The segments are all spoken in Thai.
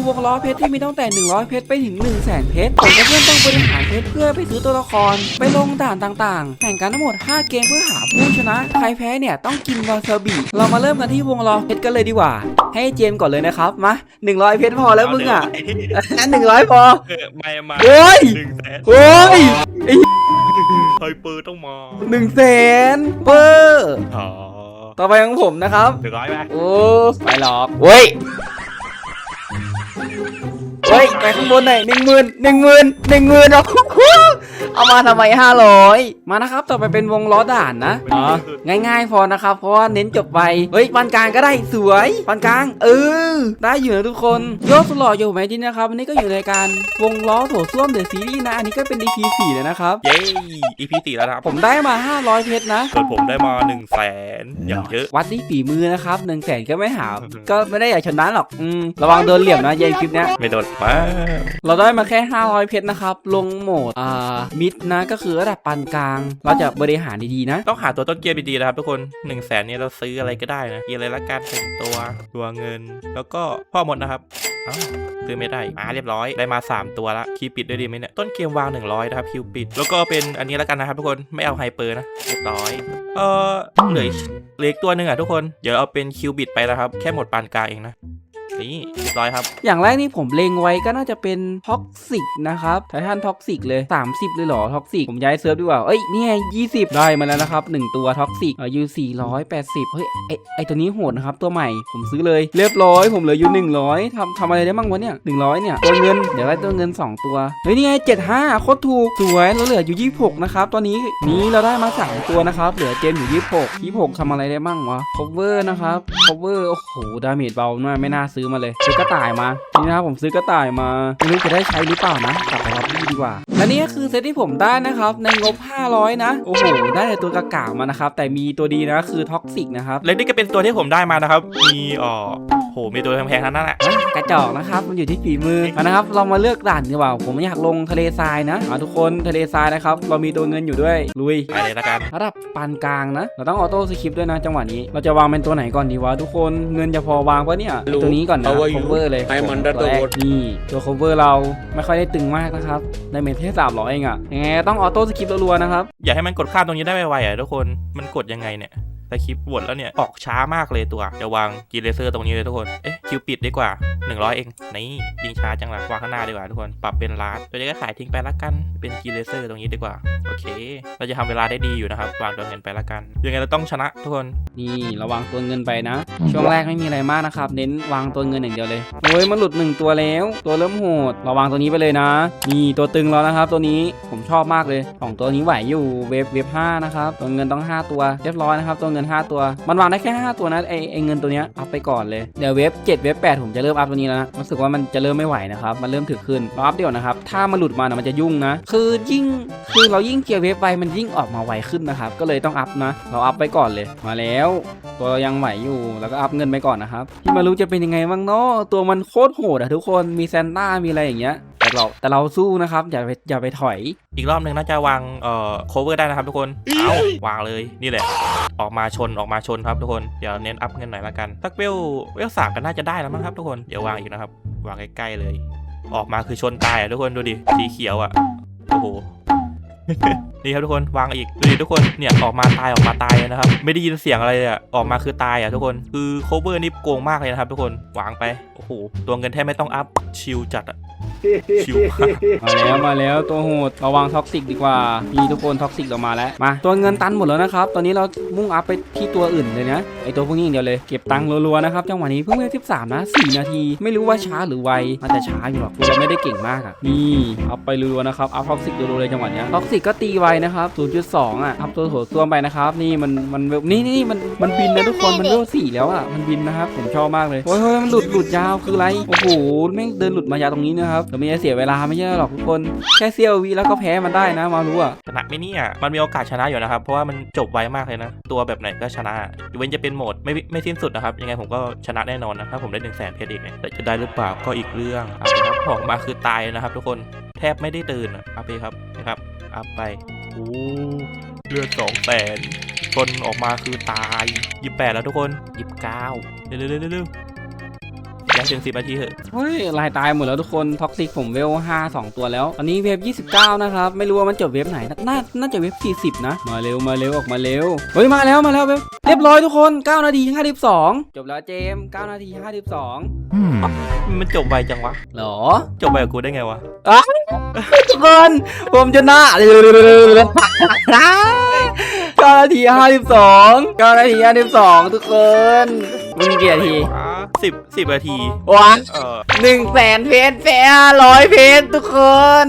คือวงล้อเพชรที่มีตั้งแต่ 100 เพชรไปถึง 1 0 0 0 0แสนเพชรผมกับเพื่อนต้องบริหารเพชรเพื่อไปซื้อตัวละคร ไปลงด่านต่างๆ แข่งกันทั้งหมด 5 เกมเพื่อหาผู้ชนะ ใครแพ้เนี่ยต้องกินวาซาบิ เรามาเริ่มกันที่วงล้อเพชรกันเลยดีกว่า ให้เจมส์ก่อนเลยนะครับมา100 เพชรพอแล้วมึงอะหนึ่งร้อยพอเออไม่มาโอ้ยหนึ่งแสนโอ้ยไฮเปอร์ต้องมาหนึ่งแสนเปอร์ อ๋อต่อไปของผมนะครับ หนึ่งร้อยไหมโอ้ไปหรอกเว้ย you. เฮ้ยไปข้างบนหน่อยหนึ่งหมื่นหนึ่งหมื่นหนึ่งหมื่นเอาเอามาทำไมห้าร้อยมานะครับต่อไปเป็นวงล้อด่านนะอ๋อง่ายๆพอนะครับ เพราะว่าเน้นจบไปเฮ้ยปานกลางก็ได้สวยปานกลาง เออ ได้อยู่นะทุกคนโยกสลออยู่ไหมที่นะครับวันนี้ก็อยู่ในการวงล้อโถส้วมเดอะซีรีส์นะอันนี้ก็เป็น EP 4เลยนะครับเย้ EP สี่แล้วนะครับผมได้มา 500 เพชรนะ ส่วนผมได้มาหนึ่งแสนอย่างเยอะ วัดที่ฝีมือนะครับหนึ่งแสนก็ไม่หา ก็ไม่ได้อยากชนะหรอกอืมระวังโดนเหลี่ยมนะเย็นคลิปเนี้ยไม่โดนมาเราได้มาแค่ 500 เพชรนะครับ ลงโหมดอ่ามิดนะก็คือระดับปานกลาง เราจะบริหารดีๆนะ ต้องหาตัวต้นเกียร์ดีๆนะครับทุกคนหนึ่งแสนเนี่ยเราซื้ออะไรก็ได้นะเกียร์อะไรละกันเป็นตัวตัวเงิน แล้วก็พ่อหมดนะครับเอ้าซื้อไม่ได้อ่าเรียบร้อยได้มา 3 ตัวละคีย์ปิดด้วยดีไหมเนี่ยต้นเกมวาง 100นะครับคิวปิด แล้วก็เป็นอันนี้แล้วกันนะครับทุกคนไม่เอาไฮเปอร์นะเรียบร้อยเออเหลืออีกเหลืออีกตัวหนึ่งอะทุกคนเดี๋ยวเอาเป็นคิวบิดไปนะครับ แค่หมดปานกลางเองนะ นี่เรียบร้อยครับ อย่างแรกนี่ผมเล็งไว้ก็น่าจะเป็นท็อกซิกนะครับไททันท็อกซิกเลย 30 เลยเหรอท็อกซิกผมย้ายเซิร์ฟดีกว่า เอ้ยนี่ไง20 ได้มาแล้วนะครับ 1 ตัวท็อกซิกอายุ480 เฮ้ยไอไอตัวนี้โหดนะครับ ตัวใหม่ผมซื้อเลย เรียบร้อย ผมเหลืออยู่100ทำทำอะไรได้บ้างวะเนี่ย100 เนี่ยตัวเงินเดี๋ยวได้ตัวเงิน 2 ตัวเฮ้ยนี่ไง75โคตรถูกสวยเราเหลืออยู่ 26 นะครับตอนนี้นี้เราได้มา 3 ตัวนะครับเหลือเจมอยู่ 26 26ทำอะไรได้บ้างวะ cover นะครับ cover โอ้โหดาเมจเบามากไม่น่าซื้อมาเลยซื้อกระต่ายมานี่นะครับผมซื้อกระต่ายมาไม่รู้จะได้ใช้หรือเปล่านะกลับไปรับพี่ดีกว่าและนี่ก็คือเซตที่ผมได้นะครับในงบ 500 นะโอ้โหได้แต่ตัวกระกามานะครับแต่มีตัวดีนะคือท็อกซิกนะครับและนี่ก็เป็นตัวที่ผมได้มานะครับมีเอ่อ มีตัวแพงๆทั้งนั้นแหละกระจอกนะครับมันอยู่ที่ฝีมือเอานะครับเรามาเลือกด่านดีกว่าผมอยากลงทะเลทรายนะอ่าทุกคนทะเลทรายนะครับเรามีตัวเงินอยู่ด้วยลุยไปเลยละกันระดับปานกลางนะ เราต้องออโต้สคริปต์ด้วยนะจังหวะนี้เราจะวางเป็นตัวไหนก่อนดีวะทุกคนเงินจะพอวางปะเนี่ยตัวนี้ก่อนนะ How are you? cover เลย I'm under ตัว the แรก water นี่ตัว cover เราไม่ค่อยได้ตึงมากนะครับได้เมทแค่สามร้อยเองอะยังไงก็ต้องออโต้สคริปต์รัวๆนะครับอยากให้มันกดข้ามตรงนี้ได้ไวๆอะทุกคนมันกดยังไงเนี่ย แต่คลิปบทแล้วเนี่ย ออกช้ามากเลยตัวเดี๋ยวางกีเลเซอร์ตรงนี้เลยทุกคน เอ๊ะคิวปิดดีกว่า 100 เอง นี่ยิงช้าจังละวางข้างหน้าดีกว่าทุกคน ปรับเป็นลาร์ดตัวนี้ก็ขายทิ้งไปละกัน เป็นกีเลเซอร์ตรงนี้ดีกว่า โอเค เราจะทำเวลาได้ดีอยู่นะครับ วางตัวเงินไปละกัน ยังไงเราต้องชนะทุกคน นี่ระวังตัวเงินไปนะ ช่วงแรกไม่มีอะไรมากนะครับ เน้นวางตัวเงินอย่างเดียวเลยโอ้ยมันหลุดหนึ่งตัวแล้ว ตัวเริ่มโหดระวังตัวนี้ไปเลยนะ นี่ตัวตึงแล้วนะครับ ตัวนี้ผมชอบมากเลยสองตัวนี้ไหวอยู่เวฟเวฟห้านะครับตัวเงินต้อง 5 ตัวเรียบร้อยนะครับตัวเงิน5 ตัว มันวางได้แค่ 5 ตัวนะไอไอเงินตัวเนี้ยอัพไปก่อนเลยเดี๋ยวเวฟ7เวฟ8ผมจะเริ่มอัพตัวนี้แล้วนะรู้สึกว่ามันจะเริ่มไม่ไหวนะครับมันเริ่มถึกขึ้นเราอัพเดี๋ยวนะครับถ้ามันหลุดมานะมันจะยุ่งนะ คือยิ่งคือเรายิ่งเกียร์เวฟไปมันยิ่งออกมาไวขึ้นนะครับก็เลยต้องอัพนะ เราอัพไปก่อนเลยมาแล้ว ตัวเรายังไหวอยู่แล้วก็อัพเงินไปก่อนนะครับที่มารู้จะเป็นยังไงบ้างเนาะตัวมันโคตรโหดอะทุกคนมีแซนต้ามีอะไรอย่างเงี้ย แต่เราแต่เราสู้นะครับ อย่าไปอย่าไปถอย อีกรอบหนึ่งน่าจะวางเอ่อ cover ได้นะครับทุกคน เอาวางเลยนี่แหละ ออกมาชนออกมาชนครับทุกคน เดี๋ยวเน้นอัพเงินหน่อยละกันสักเวลเวลสามก็น่าจะได้แล้วมั้งครับทุกคน เดี๋ยววางอีกนะครับ วางใกล้ๆเลย ออกมาคือชนตายอะทุกคนดูดิ สีเขียวอะ โอ้โหนี่ครับทุกคนวางอีกดูดิทุกคนเนี่ยออกมาตายออกมาตายเลยนะครับ ไม่ได้ยินเสียงอะไรเลยอะออกมาคือตายอะทุกคนคือ cover นี่โกงมากเลยนะครับทุกคนวางไปโอ้โหตัวเงินแทบไม่ต้องอัพชิลจัดอะ ชิลมาแล้วมาแล้วตัวโหดระวังท็อกซิกดีกว่ามีทุกคนท็อกซิกออกมาแล้วมาตัวเงินตันหมดแล้วนะครับ ตอนนี้เรามุ่งอัพไปที่ตัวอื่นเลยนะไอตัวพวกนี้อย่างเดียวเลยเก็บตังค์รัวๆนะครับจังหวะนี้เพิ่งเวลที่สามนะ4นาที ไม่รู้ว่าช้าหรือไวน่าจะช้าอยู่หรอกเราไม่ได้เก่งมากอะนี่อัพไปรัวๆนะครับอัพท็อกซิกรัวๆเลยจังหวะนี้ท็อกซิกก็ตีไวนะครับ0.2อะอัพตัวโถส้วมไปนะครับนี่มันมันนี่นี่มันมันบินนะทุกคนมันเวลสี่แล้วอะมันบินนะครับผมชอบมากเลยโอ้ยมันหลุดหลุดยาวคืออะไรโอ้โหแม่งเดินหลุดมายาตรงนี้นะครับเดี๋ยวมันจะเสียเวลาไม่ใช่หรอกทุกคน แค่เซียววิแล้วก็แพ้มันได้นะ มารู้อะชนะไม่เนี่ยมันมีโอกาสชนะอยู่นะครับ เพราะว่ามันจบไวมากเลยนะ ตัวแบบไหนก็ชนะยกเว้นจะเป็นโหมดไม่ไม่สิ้นสุดนะครับ ยังไงผมก็ชนะแน่นอนนะถ้าผมได้หนึ่งแสนเพชรอีกเนี่ยแต่จะได้หรือเปล่าก็อีกเรื่องเอาครับออกมาคือตายนะครับ ทุกคนแทบไม่ได้ตื่นอะอัพไปครับนะครับอัพไปโอ้เลือดสองแสนชนออกมาคือตายยี่แปดแล้วทุกคนยี่สิบเก้าเร็วๆเร็วๆเร็วๆ ให้ถึงสิบนาทีเถอะเฮ้ยลายตายหมดแล้วทุกคนท็อกซิกผมเวล5 2 ตัวแล้วตอนนี้เวฟ29 นะครับ ไม่รู้ว่ามันจบเวฟไหนนาน่าน่าจะเวฟ40 นะ มาเร็วมาเร็วออกมาเร็วเฮ้ยมาแล้วมาแล้วเวฟเรียบร้อยทุกคน 9 นาที 52 จบแล้วเจมส์9นาที 52มันจบไวจังวะ หรอจบไวกับกูได้ไงวะทุกคนผมชนะ9นาที 52 9 นาที 52 ทุกคนมึงกี่นาที สิบสิบนาทีว้าเออหนึ่งแสนเพชรแพ้ร้อยเพชรทุกคน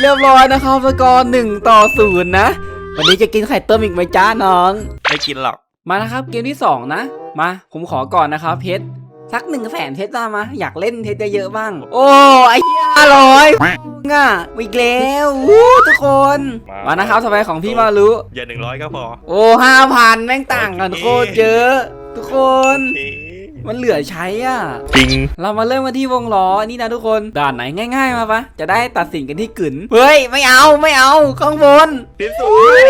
เรียบร้อยนะครับสกอร์หนึ่งต่อศูนย์นะ วันนี้จะกินไข่ต้มอีกไหมจ้าน้อง ไม่กินหรอก มานะครับเกมที่สองนะ มา ผมขอก่อนนะครับเพชรสักหนึ่งแสนเพชรมามา อยากเล่นเพชรเยอะๆบ้าง โอ้ไอ้ห้าร้อยง่ะอีกแล้ววู้ทุกคน มานะครับสบายของพี่มารู้อย่าหนึ่งร้อยก็พอ โอ้ห้าพันแม่งต่างกันโคตรเยอะ ทุกคนโอเค มันเหลือใช้อะ จริง เรามาเริ่มกันที่วงล้อนี่นะทุกคน ด่านไหนง่าย ๆ มาปะจะได้ตัดสินกันที่กึ๋นเฮ้ย ไม่เอาไม่เอาข้างบนที่สุด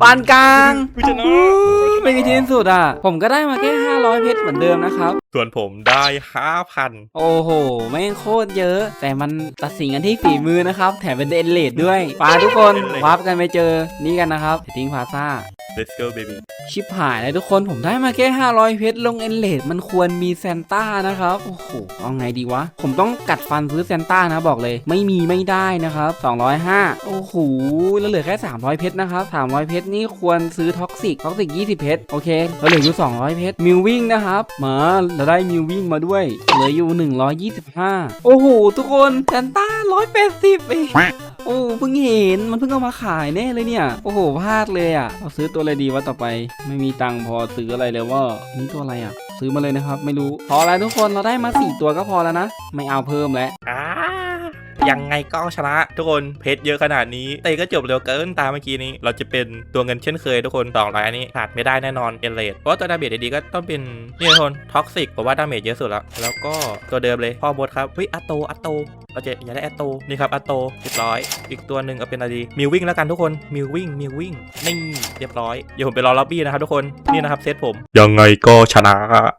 ปานกลางกูชนะไม่มีที่สุดอะ ผมก็ได้มาแค่ 500 เพชรเหมือนเดิมนะครับ ส่วนผมได้ห้าพันโอ้โหแม่งโคตรเยอะ แต่มันตัดสินกันที่ฝีมือนะครับ แถมเป็นเดนเลดด้วยปาทุกคนวาร์ปกันไปเจอนี่กันนะครับทิ้งพาซ่า let's go baby ชิปหายเลยทุกคนผมได้มาแค่500 เพชรลงเอ็นเลดมันควรมีแซนต้านะครับ โอ้โห เอาไงดีวะ ผมต้องกัดฟันซื้อแซนต้านะบอกเลย ไม่มีไม่ได้นะครับ 205 โอ้โห แล้วเหลือแค่ 300 เพชรนะครับ 300 เพชรนี่ควรซื้อท็อกซิกท็อกซิก 20 เพชรโอเคเราเหลืออยู่ 200 เพชรมิววิ่งนะครับมาเราได้มิววิ่งมาด้วย เหลืออยู่ 125 โอ้โห ทุกคนแซนต้า 180เองโอ้เพิ่งเห็นมันเพิ่งเอามาขายแน่เลยเนี่ย โอ้โหพลาดเลยอะเอาซื้อตัวอะไรดีวะต่อไป ไม่มีตังค์พอซื้ออะไรเลยว่านี่ตัวอะไรอะ ซื้อมาเลยนะครับ ไม่รู้พอแล้วทุกคนเราได้มาสี่ตัวก็พอแล้วนะ ไม่เอาเพิ่มแล้วอ่า ยังไงก็ชนะ ทุกคนเพชรเยอะขนาดนี้เตะก็จบเร็วเกินตามเมื่อกี้นี้ เราจะเป็นตัวเงินเช่นเคยทุกคนสองร้อยนี้ขาดไม่ได้แน่นอนเอเลดเพราะว่าตัวดาเมจดีๆก็ต้องเป็นนี่ทุกคนท็อกซิกผมว่าดาเมจเยอะสุดแล้ว แล้วก็ตัวเดิมเลยพ่อบดครับเฮ้ยอัตโตอัตโตเราจะอยากได้อัตโตนี่ครับอัตโตเรียบร้อย อีกตัวหนึ่งเอาเป็นอะไรดีมิววิ่งแล้วกันทุกคนมิววิ่งมิววิ่งนี่เรียบร้อยเดี๋ยวผมไปรอล็อบบี้นะครับทุกคนนี่นะครับเซตผม ยังไงก็ชนะ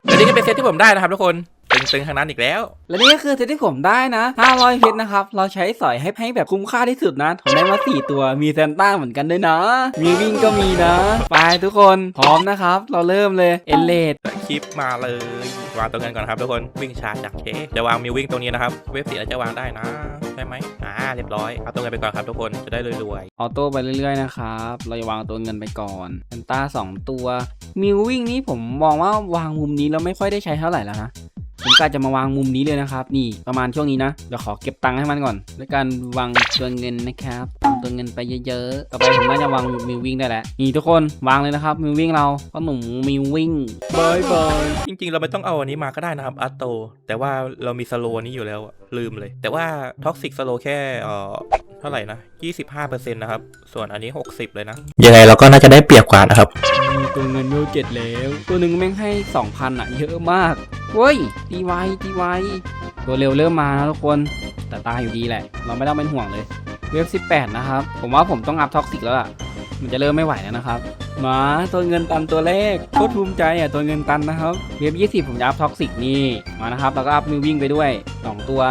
และนี่ก็เป็นเซตที่ผมได้นะครับทุกคน ตึงๆทางนั้นอีกแล้ว และนี่ก็คือเซตที่ผมได้นะ 500 เพชรนะครับ เราใช้สอยให้ให้แบบคุ้มค่าที่สุดนะ ผมได้มา 4 ตัว มีแซนต้าเหมือนกันด้วยนะ มีวิ่งก็มีนะ ไปทุกคน พร้อมนะครับ เราเริ่มเลย เอเลดคลิปมาเลยวางตัวเงินก่อนครับทุกคน วิ่งชาร์จจากเคจะวางมิววิ่งตรงนี้นะครับ เว็บสีอาจจะวางได้นะใช่ไหมอ่า เรียบร้อย เอาตัวเงินไปก่อนครับทุกคน จะได้รวยออโต้ไปเรื่อยๆนะครับ เราจะวางตัวเงินไปก่อนแซนต้า2ตัว มิววิ่งนี้ผมมองว่าวางมุมนี้แล้วไม่ค่อยได้ใช้เท่าไหร่แล้วนะ ผมก็จะมาวางมุมนี้เลยนะครับ นี่ประมาณช่วงนี้นะเดี๋ยวขอเก็บตังค์ให้มันก่อนด้วยการวางตัวเงินนะครับวางตัวเงินไปเยอะๆต่อไปผมน่าจะวางมิววิ่งได้แล้วนี่ทุกคนวางเลยนะครับมิววิ่งเราก็หนุ่มมิววิ่งบายบายๆจริงๆ เราไม่ต้องเอาอันนี้มาก็ได้นะครับอัตโต แต่ว่าเรามีสโลนี้อยู่แล้วอะลืมเลย แต่ว่าท็อกซิกสโลแค่เอ่อเท่าไหร่นะ25%นะครับส่วนอันนี้ 60 เลยนะยังไงเราก็น่าจะได้เปรียบกว่านะครับมี ตัวเงินมิวเจ็ดแล้ว ตัวหนึ่งแม่งให้ 2,000อะ เยอะมากเฮ้ยตีไวตีไวตัวเร็วเริ่มมาแล้วทุกคน แต่ตายอยู่ดีแหละ เราไม่ต้องเป็นห่วงเลย เวฟ18 นะครับ ผมว่าผมต้องอัพท็อกซิกแล้วล่ะ มันจะเริ่มไม่ไหวแล้วนะครับมาตัวเงินตันตัวแรกโคตรภูมิใจอะตัวเงินตันนะครับ เวฟ20 ผมจะอัพท็อกซิกนี่มานะครับแล้วก็อัพมิววิ่งไปด้วย 2 ตัว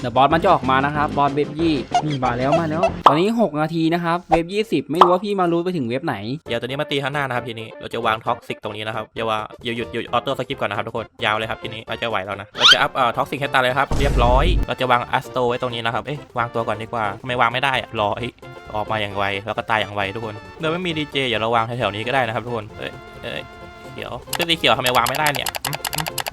เดี๋ยวบอสมันจะออกมานะครับบอสเวฟยี่นี่มาแล้วมาแล้ว ตอนนี้ 6 นาทีนะครับเวฟ20ไม่รู้ว่าพี่มารู้ไปถึงเวฟไหนเดี๋ยวตัวนี้มาตีข้างหน้านะครับทีนี้เราจะวางท็อกซิกตรงนี้นะครับอย่าว่าหยุดหยุดหยุดออโต้สกิปก่อนนะครับทุกคนยาวเลยครับทีนี้เราจะไหวแล้วนะเราจะอัพเอ่อท็อกซิกให้ตาเลยครับเรียบร้อย เราจะวางอัสโตไว้ตรงนี้นะครับเอ๊ะวางตัวก่อนดีกว่าทำไมวางไม่ได้อะรอออกมาอย่างไวแล้วก็ตายอย่างไวทุกคนเราไม่มีดีเจอย่าเราวางแถวๆนี้ก็ได้นะครับทุกคนเอ้ยเอ้ยเขียวเสื้อสีเขียวทำไมวางไม่ได้เนี่ย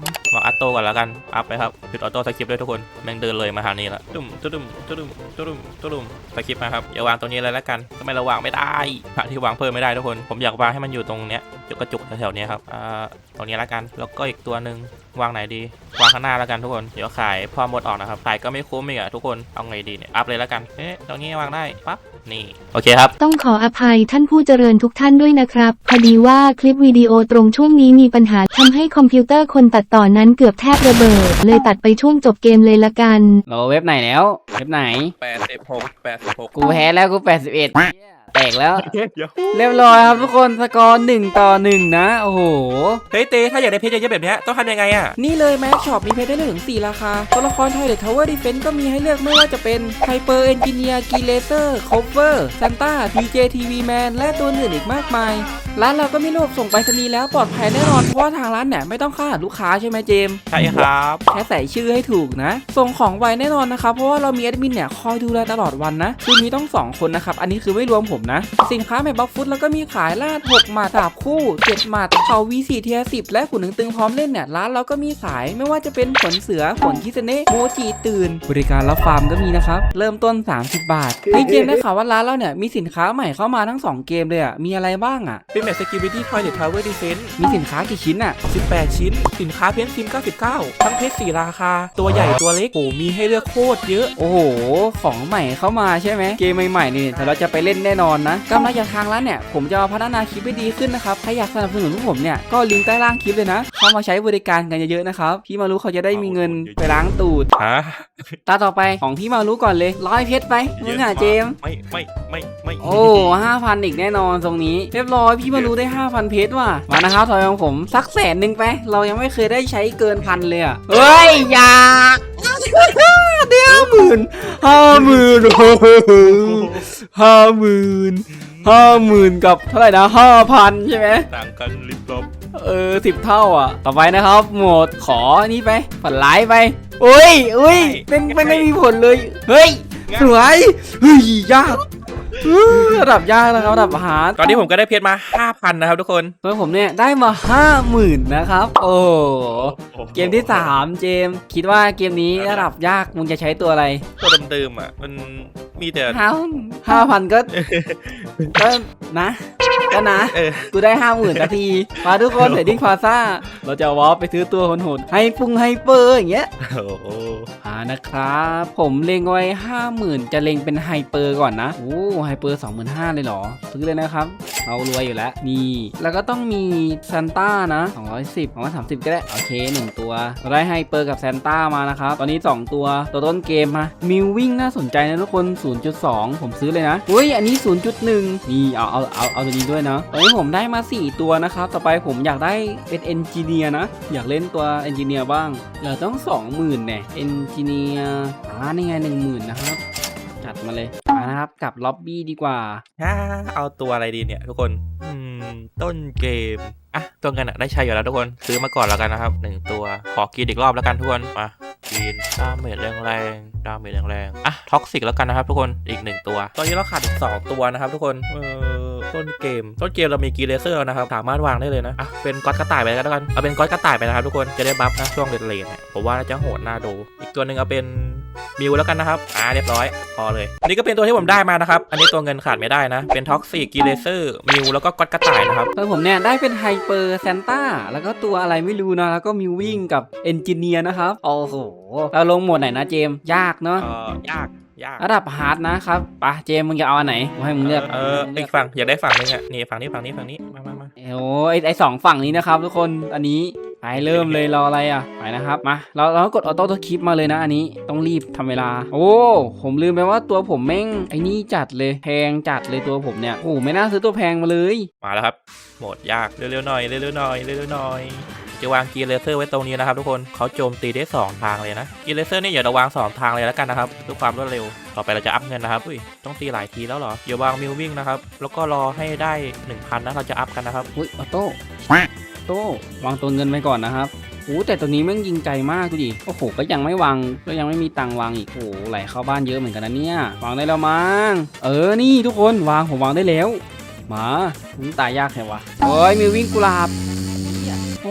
มอืมอืมวาอัตโต้ก่อนแล้วกัน อัพไปครับหยุดออโต้สกิปด้วยทุกคน แม่งเดินเลยมาทางนี้ละตุ้มตุ้มตุ้มตุ้มตุ้มสกิปมาครับ อย่าวางตรงนี้เลยแล้วกันทำไมเราวางไม่ได้หาที่วางเพิ่มไม่ได้ทุกคน ผมอยากวางให้มันอยู่ตรงเนี้ยจุกกระจุกแถวๆนี้ครับ อ่า ตรงนี้แล้วกัน แล้วก็อีกตัวหนึ่งวางไหนดี วางข้างหน้าแล้วกันทุกคน เดี๋ยวขายพอหมดออกนะครับ ขายก็ไม่คุ้มอีกอะทุกคน เอาไงดีเนี่ย อัพเลยแล้วกัน เอ๊ะ ตรงนี้วางได้ปั๊บ นี่ โอเคครับ ต้องขออภัยท่านผู้เจริญทุกท่านด้วยนะครับ พอดีว่าคลิปวิดีโอตรงช่วงนี้มีปัญหาทำให้คอมพิวเตอร์คนตัดต่อนั้นเกือบแทบระเบิด เลยตัดไปช่วงจบเกมเลยละกัน เราเว็บไหนแล้ว เว็บไหน86 86กูแพ้แล้วกู81 แตกแล้ว เดี๋ยวเรียบร้อยครับทุกคนสกอร์หนึ่งต่อหนึ่งนะ โอ้โห เฮ้ยเตถ้าอยากได้เพชรเยอะๆแบบเนี้ยต้องทำยังไงอะ นี่เลยแม็กช็อปมีเพชรได้ถึง 4 ราคา ตัวละครไทยเด t ทาวเวอร์ดิเฟนก็มีให้เลือกไม่ว่าจะเป็นไฮเปอร์เอนจิเนียร์กีเลเซอร์คอเวอร์ซันต้าพีเจทีวีแมนและตัวอื่นอีกมากมาย ร้านเราก็มีระบบส่งไปรษณีย์แล้วปลอดภัยแน่นอน เพราะว่าทางร้านเนี่ยไม่ต้องค่าลูกค้าใช่ไหมเจมส์ใช่ครับ แค่ใส่ชื่อให้ถูกนะ ส่งของไวแน่นอนนะครับเพราะว่าเรามีแอดมินเนี่ยคอยดูแลตลอดวันนะคือมีต้อง2คนนะครับอันนี้คือไม่รวมผมนะ สินค้าแมบบัฟฟุตแล้วก็มีขายลาด6หมาดดาบคู่7หมาดเข่า V4 เทีย10และขุนตึงๆพร้อมเล่นเนี่ยร้านเราก็มีขายไม่ว่าจะเป็นขนเสือขนคิสเนะโมจิตื่น บริการรับฟาร์มก็มีนะครับ เริ่มต้น 30 บาทเฮ้ยเกมได้ข่าวว่าร้านเราเนี่ยมีสินค้าใหม่เข้ามาทั้งสองเกมเลยอะมีอะไรบ้างอะเป็นแมทสกิบิตี้ทอยเดทาวเวอร์ดีเฟนมีสินค้ากี่ชิ้นอะ18 ชิ้น สินค้าเพชรซิม 99 ทั้งเพชร4ราคา ตัวใหญ่ตัวเล็กโอ้มีให้เลือกโคตรเยอะ โอ้โห ของใหม่เข้ามาใช่ไหมเกมใหม่ๆนี่แต่เราจะไปเล่นแน่นอนนะกำลังจากทางร้านเนี่ยผมจะมาพัฒนาคลิปให้ดีขึ้นนะครับใครอยากสนับสนุนพวกผมเนี่ยก็ลิงก์ใต้ล่างคลิปเลยนะ เข้ามาใช้บริการกันเยอะๆนะครับพี่มารู้เขาจะได้มีเงินไปล้างตูดฮะตาต่อไปของพี่มารู้ก่อนเลยร้อยเพชรไปมึงอะเจมส์ไม่ไม่ไม่ไม่โอ้ห้าพันอีกแน่นอนตรงนี้เรียบร้อยพี่มารู้ได้ห้าพันเพชรว่ะมานะครับถอยของผมสักแสนหนึ่งไปเรายังไม่เคยได้ใช้เกินพันเลยอะเฮ้ยอย่า เดี๋ยวหมื่นห้าหมื่นห้าหมื่นห้าหมื่นกับเท่าไหร่นะห้าพันใช่ไหมต่างกันลิบลบเออสิบเท่าอะ ต่อไปนะครับ โหมดขอนี่ไปฝันร้ายไปอุ้ยอุ้ยเป็นเป็นไม่มีผลเลย เฮ้ย สวยเฮ้ยยากอื้อ ระดับยากนะครับระดับฮาร์ดตอนนี้ผมก็ได้เพชรมา 5,000 นะครับทุกคนตัวผมเนี่ยได้มาห้าหมื่นนะครับ โอ้โหเกมที่ 3 เจมส์คิดว่าเกมนี้ระดับยากมึงจะใช้ตัวอะไรตัวเดิมๆอะ มันมีแต่ห้าห้าพันก็ก็นะก็นะเออกูได้ห้าหมื่นนาทีมาทุกคนเดดดิ้งพาซ่า เราจะวอลไปซื้อตัวโหดๆให้ปุงให้เปอร์อย่างเงี้ยโอ้โหอ่านะครับ ผมเล็งไว้ห้าหมื่นจะเล็งเป็นไฮเปอร์ก่อนนะโอ้ไฮเปอร์สองหมื่นห้าเลยเหรอ ซื้อเลยนะครับเรารวยอยู่แล้ว นี่ แล้วก็ต้องมีซันต้านะ 210 230 ก็ได้ โอเค 1 ตัวเราได้ไฮเปอร์กับแซนต้ามานะครับ ตอนนี้ 2 ตัวตัวต้นเกมมามิววิ่งน่าสนใจนะทุกคน 0.2 ผมซื้อเลยนะอุ้ย อันนี้ 0.1 นี่ เอา เอา เอา เอาตัวนี้ด้วยนะตอนนี้ผมได้มา 4 ตัวนะครับ ต่อไปผมอยากได้เป็นเอนจิเนียร์นะ อยากเล่นตัวเอนจิเนียร์บ้างเหลือต้อง 20,000เนี่ยเอนจิเนียร์อ่านี่ไง10,000นะครับ มาเลยมานะครับกลับล็อบบี้ดีกว่าฮ่าเอาตัวอะไรดีเนี่ย ทุกคนอืมต้นเกมอะตัวเงินอะได้ใช้อยู่แล้วทุกคนซื้อมาก่อนแล้วกันนะครับหนึ่งตัวขอกินอีกรอบแล้วกันทุกคนมากินดาเมจแรงๆดาเมจแรงๆอะท็อกซิกแล้วกันนะครับทุกคนอีกหนึ่งตัว ตอนนี้เราขาดอีกสองตัวนะครับทุกคนเออ ต้นเกม ต้นเกมเรามีกีเลเซอร์แล้วนะครับ สามารถวางได้เลยนะอะเป็นก๊อตกระต่ายไปแล้วกันเอาเป็นก๊อตกระต่ายไปนะครับทุกคนจะได้บัฟนะช่วงเลนเลนเนี่ยผมว่าน่าจะโหดน่าดู อีกตัวหนึ่งเอาเป็นมิวแล้วกันนะครับ อ่าเรียบร้อย พอเลย อันนี้ก็เป็นตัวที่ผมได้มานะครับ อันนี้ตัวเงินขาดไม่ได้นะ เป็นท็อกซิกกีเลเซอร์ มิวแล้วก็ก๊อตกระต่ายนะครับเออผมเนี่ยได้เป็นไฮเปอร์แซนต้า แล้วก็ตัวอะไรไม่รู้นะ แล้วก็มิววิ่งกับเอนจิเนียร์นะครับ โอ้โหเราลงหมวดไหนนะเจมส์ยากเนาะเอ่อยาก ยากระดับฮาร์ดนะครับปะเจมส์มึงจะเอาอันไหนกูให้มึงเลือกเอออีกฝั่งอยากได้ฝั่งนึงอะนี่ฝั่งนี้ฝั่งนี้ฝั่งนี้มามามาโอ้ยไอสองฝั่งนี้นะครับ ทุกคนอันนี้ไปเริ่มเลยรออะไรอะไปนะครับมาเราเรากดออโต้ตัวคลิปมาเลยนะอันนี้ต้องรีบทำเวลา โอ้ผมลืมไปว่าตัวผมแม่งไอ้นี่จัดเลยแพงจัดเลยตัวผมเนี่ยโอ้ไม่น่าซื้อตัวแพงมาเลย มาแล้วครับโหมดยากเร็วๆหน่อยเร็วๆหน่อยเร็วๆหน่อย จะวางกีเลเซอร์ไว้ตรงนี้นะครับทุกคนเขาโจมตีได้ 2 ทางเลยนะกีเลเซอร์นี่อย่าราวาง 2 ทางเลยแล้วกันนะครับเพื่อความรวดเร็ว ต่อไปเราจะอัพเงินนะครับอุ้ยต้องตีหลายทีแล้วเหรออย่าวางมิววิ่งนะครับแล้วก็รอให้ได้ 1,000นะเราจะอัพกันนะครับอุ้ยออโต้ออโต้วางตัวเงินไปก่อนนะครับโอ้แต่ตัวนี้แม่งยิงไกลมากดูดิโอ้โหก็ยังไม่วางก็ยังไม่มีตังวางอีกโอ้ไหลเข้าบ้านเยอะเหมือนกันนะเนี่ยวางได้แล้วมั้งเออนี่ทุกคนวางผมวางได้แล้ว มามันตายยากแค่วะโอ้ยมีวิ่งกุหลาบ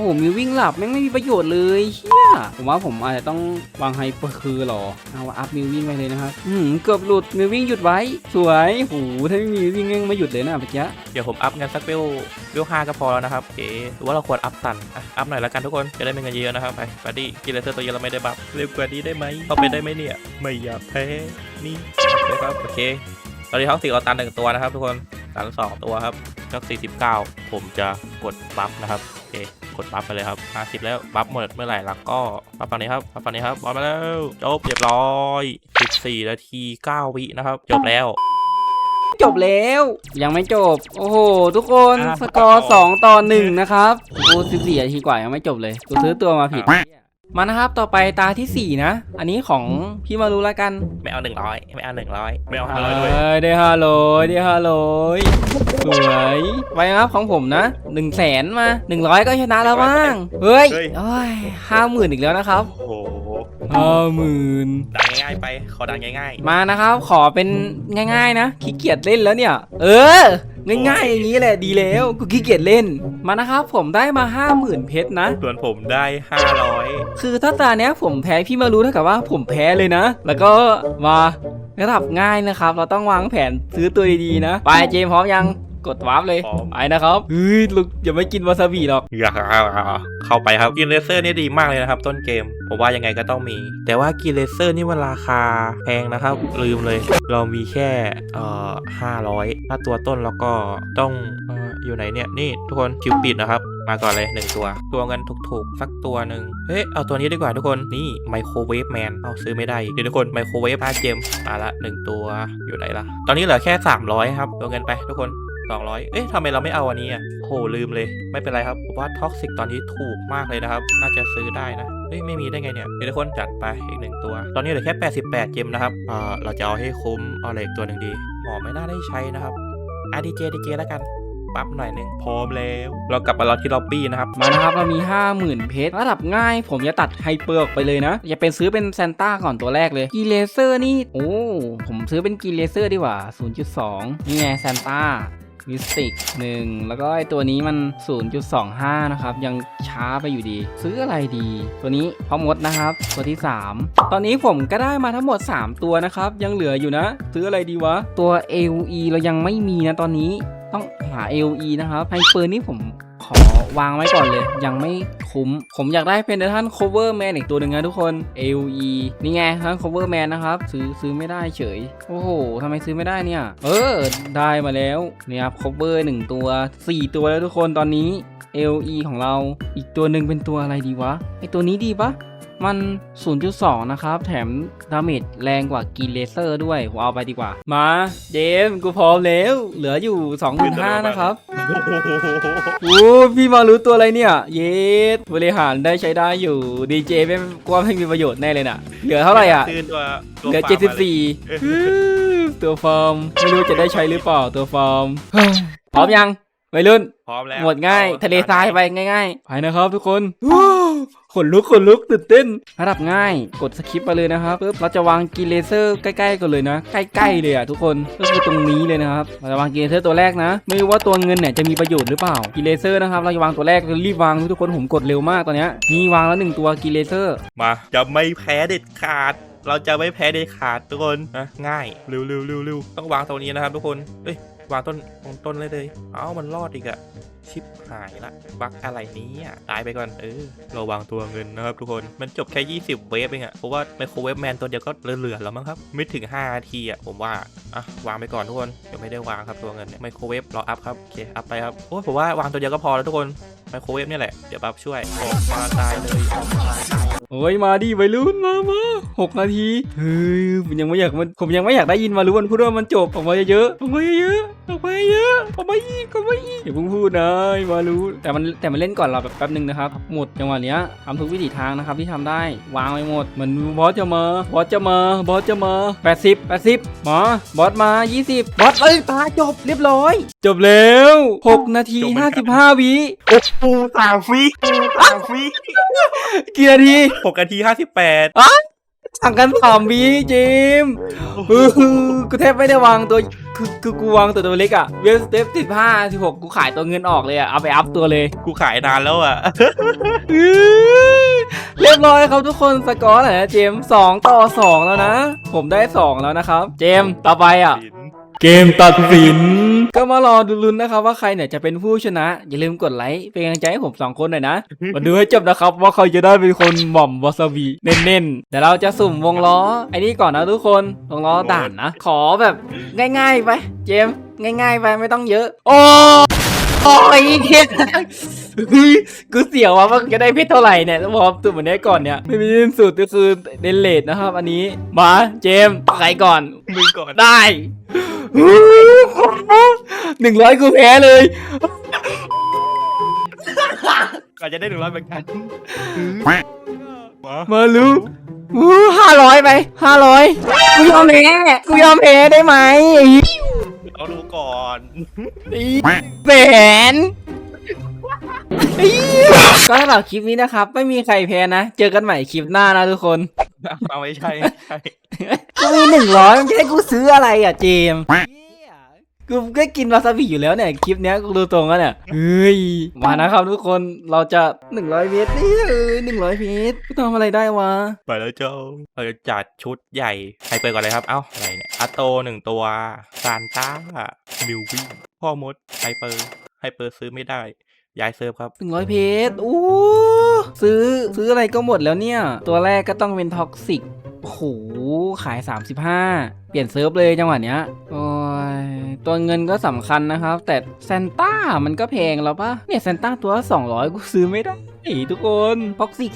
โอ้โหมีวิ่งหลับแม่งไม่มีประโยชน์เลยเฮียผมว่าผมอาจจะต้องวางไฮเปอร์คือหรอเอาอัพมิววิ่งไปเลยนะครับอืมเกือบหลุดมิววิ่งหยุดไว้ สวยโอ้โหถ้าไม่มีมิววิ่งแม่งไม่หยุดเลยนะเมื่อกี้เดี๋ยวผมอัพเงินสักเวลเวลห้าก็พอแล้วนะครับโอเคหรือว่าเราควรอัพตันอะอัพหน่อยละกันทุกคนจะได้มีเงินเยอะๆนะครับไปบัดดี้กีเลเซอร์ตัวเยอะเราไม่ได้บัฟเร็วกว่านี้ได้ไหมเข้าไปได้ไหมเนี่ย ไม่อยากแพ้นี่นะครับโอเคตอนนี้ท้องสี่เอาตันหนึ่งตัวนะครับทุกคนตันสองตัวครับจักสี่สิบเก้าผมจะกดบัฟนะครับโอเค กดบัฟไปเลยครับห้าสิบแล้ว บัฟหมดเมื่อไหร่แล้วก็บัฟฝั่งนี้ครับบัฟฝั่งนี้ครับบอลมาแล้ว จบเรียบร้อยสิบสี่นาทีเก้าวินะครับ จบแล้ว จบแล้ว ยังไม่จบ โอ้โห ทุกคนอะ สกอร์สองต่อหนึ่งนะครับ โอ้สิบสี่นาทีกว่ายังไม่จบเลย กูซื้อตัวมาผิด มานะครับต่อไปตาที่สี่นะ อันนี้ของพี่มารู้แล้วกันไม่เอาหนึ่งร้อยไม่เอาหนึ่งร้อยไม่เอาห้าร้อยด้วยเอ้ยได้ห้าร้อยได้ห้าร้อยสวยไปครับของผมนะหนึ่งแสนมาหนึ่งร้อยก็ชนะแล้วบ้างเฮ้ยโอ้ยห้าหมื่นอีกแล้วนะครับโอ้โหห้าหมื่นดังง่ายๆไป ขอดังง่ายมานะครับ ขอเป็นง่าย ๆ นะขี้เกียจเล่นแล้วเนี่ย เออ ง่ายๆอย่างนี้แหละดีแล้วกูขี้เกียจเล่นมานะครับผมได้มาห้าหมื่นเพชรนะๆส่วนผมได้ห้าร้อยคือถ้าตาเนี้ยผมแพ้พี่มารู้เท่ากับว่าผมแพ้เลยนะ แล้วก็มาระดับง่ายนะครับ เราต้องวางแผนซื้อตัวดีๆนะ ไปเจมส์พร้อมยัง กดวาร์ปเลยพร้อมไปนะครับเฮ้ยลูกอย่าไม่กินวาซาบิหรอกอยากเข้าไปครับกินเลเซอร์นี่ดีมากเลยนะครับ ต้นเกมผมว่ายังไงก็ต้องมี แต่ว่ากินเลเซอร์นี่มันราคาแพงนะครับ ลืมเลย เรามีแค่เอ่อห้าร้อยถ้าตัวต้นแล้วก็ต้องเอ่ออยู่ไหนเนี่ยนี่ทุกคนคิวปิดนะครับมาก่อนเลยหนึ่งตัว ตัวเงินถูกๆ สักตัวหนึ่งเฮ้ย เอาตัวนี้ดีกว่าทุกคน นี่ไมโครเวฟแมน เอาซื้อไม่ได้เดี๋ยวทุกคนไมโครเวฟ5เจมมาละหนึ่งตัว อยู่ไหนล่ะตอนนี้เหลือแค่ 300 ครับ ตัวเงินไปทุกคน 200 เอ๊ะทำไมเราไม่เอาอันนี้อะโหลืมเลย ไม่เป็นไรครับผมว่าท็อกซิกตอนนี้ถูกมากเลยนะครับ น่าจะซื้อได้นะเฮ้ยไม่มีได้ไงเนี่ยเดี๋ยวทุกคนจัดไปอีกหนึ่งตัว ตอนนี้เหลือแค่ 88 เจมนะครับเอ่อเราจะเอาให้คุ้มเอาอะไรอีกตัวหนึ่งดีหมอไม่น่าได้ใช้นะครับอะดีเจดีเจแล้วกันปั๊บหน่อยหนึ่งพร้อมแล้ว เรากลับมาเราที่ล็อบบี้นะครับ มานะครับ เรามี 50,000 เพชรระดับง่าย ผมจะตัดไฮเปอร์ออกไปเลยนะ อย่าเป็นซื้อเป็นซานต้าก่อนตัวแรกเลย กีเลเซอร์นี่ โอ้ ผมซื้อเป็นกีเลเซอร์ดีกว่า 0.2 นี่ไงซานต้า มิสติกหนึ่งแล้วก็ไอตัวนี้มัน 0.25 นะครับ ยังช้าไปอยู่ดี ซื้ออะไรดี ตัวนี้พอมดนะครับ ตัวที่ 3 ตอนนี้ผมก็ได้มาทั้งหมด 3 ตัวนะครับ ยังเหลืออยู่นะ ซื้ออะไรดีวะ ตัว AOE เรายังไม่มีนะตอนนี้ต้องหา AOE นะครับไฮเปอร์นี่ผม วางไว้ก่อนเลย ยังไม่คุ้ม ผมอยากได้เป็นท่าน cover man อีกตัวหนึ่งนะทุกคน AOE นี่ไงท่าน cover man นะครับ ซื้อซื้อไม่ได้เฉย โอ้โหทำไมซื้อไม่ได้เนี่ย เออ ได้มาแล้วนี่ครับ cover งตัว 4 ตัวแล้วทุกคนตอนนี้ AOE ของเราอีกตัวหนึ่งเป็นตัวอะไรดีวะไอตัวนี้ดีปะ มัน 0.2 นะครับ แถมดาเมจแรงกว่ากีเลเซอร์ด้วยผมเอาไปดีกว่า มาเจมส์กูพร้อมแล้ว เหลืออยู่ 25,000นะครับโอ้พี่มารู้ตัวอะไรเนี่ย เยสบริหารได้ใช้ได้อยู่ดีเจไม่กลัวไม่มีประโยชน์แน่เลยน่ะ เหลือเท่าไหร่อะซื้อตัวตัวเหลือฟาร์มมาเลย74ฮู้ตัวฟาร์ม ไม่รู้จะได้ใช้หรือเปล่าตัวฟาร์มเฮ้ยพร้อมยังวัยรุ่น พร้อมแล้ว หมดง่ายอทะเลทรายไปง่ายๆ ไปนะครับทุกคนว้าว ขนลุกขนลุกตื่นเต้น ระดับง่ายกดสคิปไปเลยนะครับปึ๊บเราจะวางกีเลเซอร์ใกล้ๆกันเลยนะ ใกล้ๆเลยอะทุกคนก็คือตรงนี้เลยนะครับเราจะวางกีเลเซอร์ตัวแรกนะ ไม่รู้ว่าตัวเงินเนี่ยจะมีประโยชน์หรือเปล่ากีเลเซอร์นะครับเราจะวางตัวแรกรีบวางทุกคนผมกดเร็วมากตอนเนี้ยมีวางแล้วหนึ่งตัวกีเลเซอร์ มาจะไม่แพ้เด็ดขาดเราจะไม่แพ้เด็ดขาดทุกคนนะง่ายเร็วเร็วเร็วเร็วต้องวางตรงนี้นะครับทุกคนเอ้ยวางต้นตรงต้นเลยเลย เอ้ามันรอดอีกอะ ชิปหายละ บักอะไรนี้อะตายไปก่อน เออราวางตัวเงินนะครับทุกคน มันจบแค่ 20 เวฟเองอะเพราะว่าไมโครเวฟแมนตัวเดียวก็เหลือๆแล้วมั้งครับ ไม่ถึง5นาทีอะผมว่า อะ วางไปก่อนทุกคนเดี๋ยวไม่ได้วางครับตัวเงินเนี่ยไมโครเวฟรออัพครับ โอเค อัพไปครับ โอ้ผมว่าวางตัวเดียวก็พอแล้วทุกคน ไมโครเวฟเนี่ยแหละ เดี๋ยวบัฟช่วยออกมาตายเลยออกมาตายโอ้ย มาดิวัยรุ่นมามา หกนาทีเฮ้ยผมยังไม่อยากมันผมยังไม่อยากได้ยินมารู้มันพูดว่ามันจบออกมาเยอะๆออกมาเยอะๆออกมาเยอะออกมาอีกออกมาอีกอย่าเพิ่งพูดนะมารู้แต่มันแต่มันเล่นก่อนเราแบบแป๊บนึงนะครับหมดจังหวะเนี้ยทำทุกวิถีทางนะครับที่ทำได้วางไปหมดเหมือนบอสจะมาบอสจะมาบอสจะมา80 80มาบอสมา 20 บอสเอ้ยตาจบเรียบร้อย จบแล้ว 6 นาทีจบเหมือนกัน55 วิโอ้ปูสามฟีสามฟีกี่นาทีหกนาทีห้าสิบแปด สั่งกันสามวิเจมส์เออกูแทบไม่ได้วางตัวคือคือกูวางตัวตัวเล็กอะเวลสเตปสิบห้าสิบหกกูขายตัวเงินออกเลยอะเอาไปอัพตัวเลยกูขายนานแล้วอะอื้อเรียบร้อยครับทุกคนสกอร์ไหนนะเจมส์สองต่อสองแล้วนะ ผมได้สองแล้วนะครับ เจมส์ต่อไปอะ เกมตัดสิน ก็มารอดูลุ้นนะครับว่าใครเนี่ยจะเป็นผู้ชนะ อย่าลืมกดไลค์เป็นกำลังใจให้ผมสองคนหน่อยนะมาดูให้จบนะครับว่าใครจะได้เป็นคนหม่อมวาซาบิเน้นๆเดี๋ยวเราจะสุ่มวงล้อไอ้นี่ก่อนนะทุกคนวงล้อด่านนะ ขอแบบง่ายๆไป เจมส์ง่ายๆไปไม่ต้องเยอะ โอ้โอ้ย เทียเฮ้ยกูเสียวว่ามันจะได้เพชรเท่าไหร่เนี่ยต้องบอกตัวเหมือนนี้ก่อนเนี่ยไม่มีสิ้นสุดก็คือเดนเลดนะครับ อันนี้มาเจมส์ใครก่อนมึงก่อนได้หนึ่งร้อยกูแพ้เลยก็จะได้หนึ่งร้อยเหมือนกันมามาลูห้าร้อยไปห้าร้อยกูยอมแพ้กูยอมแพ้ได้ไหมเอาดูก่อนแสน ก็สำหรับคลิปนี้นะครับ ไม่มีใครแพ้นะ เจอกันใหม่คลิปหน้านะทุกคนเอาไม่ใช่ไม่ใช่ กูมีหนึ่งร้อยมันจะให้กูซื้ออะไรอะเจมส์กูก็กินวาซาบิอยู่แล้วเนี่ย คลิปเนี้ยกูดูตรงแล้วเนี่ยเฮ้ยมานะครับทุกคนเราจะหนึ่งร้อยเมตรนี่เออหนึ่งร้อยเมตรกูทำอะไรได้วะ ไปแล้วเจ้าเราจะจัดชุดใหญ่ ใครเปิดก่อนเลยครับ เอ้า อะไรเนี่ยอัตโตหนึ่งตัวซานต้ามิววี่พ่อมดไฮเปอร์ไฮเปอร์ซื้อไม่ได้ ย้ายเซิร์ฟครับหนึ่งร้อยเพชรอู้ซื้อซื้ออะไรก็หมดแล้วเนี่ย ตัวแรกก็ต้องเป็นท็อกซิกโอ้โหขาย 35 เปลี่ยนเซิร์ฟเลยจังหวะเนี้ยโอ้ยตัวเงินก็สำคัญนะครับ แต่แซนต้ามันก็แพงแล้วปะเนี่ยแซนต้าตัวละ200 กูซื้อไม่ได้ไอ้ ทุกคนท็อกซิก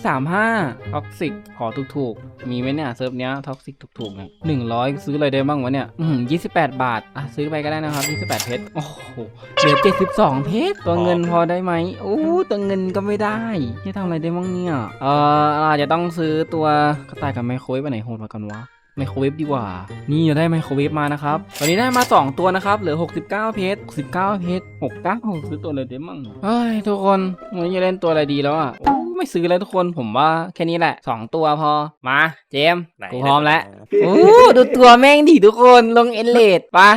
35ท็อกซิกขอถูกๆ มีไหมเนี่ยเซิร์ฟเนี้ยท็อกซิกถูกๆเนี่ยหนึ่งร้อยซื้ออะไรได้บ้างวะเนี่ยอืม28บาท อะ ซื้อไปก็ได้นะครับ28เพชรโอ้โหเหลือ72เพชรตัวเงินพอได้ไหมโอ้ตัวเงินก็ไม่ได้จะทำอะไรได้บ้างเนี่ยเออเราอาจจะต้องซื้อตัวกระต่ายกับไมโครเวฟอันไหนโหดกว่ากันวะ ไมโครเวฟดีกว่า นี่เราได้ไมโครเวฟมานะครับ ตอนนี้ได้มา 2 ตัวนะครับ เหลือ 69 เพชร69 เพชร69ซื้อตัวเลยได้มั่งเฮ้ยทุกคนวันนี้จะเล่นตัวอะไรดีแล้วอะโอ้ไม่ซื้อแล้วทุกคนผมว่าแค่นี้แหละ 2 ตัวพอมาเจมส์ไหนกูพร้อมแล้วโอ้ดูตัวแม่งดิทุกคนลงเอ็นเลดปะ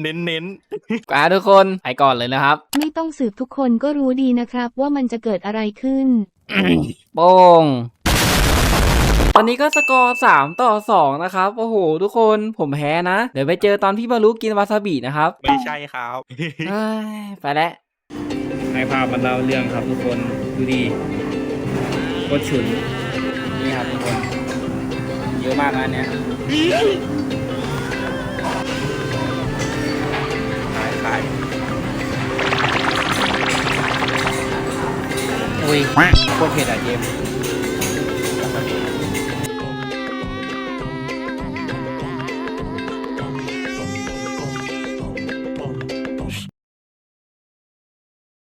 เน้นเน้นปะทุกคนไปก่อนเลยนะครับ ไม่ต้องสืบทุกคนก็รู้ดีนะครับ ว่ามันจะเกิดอะไรขึ้นโป้ง ตอนนี้ก็สกอร์ 3 ต่อ 2 นะครับ โอ้โห ทุกคนผมแพ้นะ เดี๋ยวไปเจอตอนพี่บารุกินวาซาบินะครับๆไม่ใช่ครับเอ้ยไปแล้ว ให้ภาพมันเล่าเรื่องครับทุกคนดูดีโคตรฉุนนี่ครับทุกคนเยอะมากนะอันเนี้ยขายขายอุ้ยโคตรเผ็ดอะเจมส์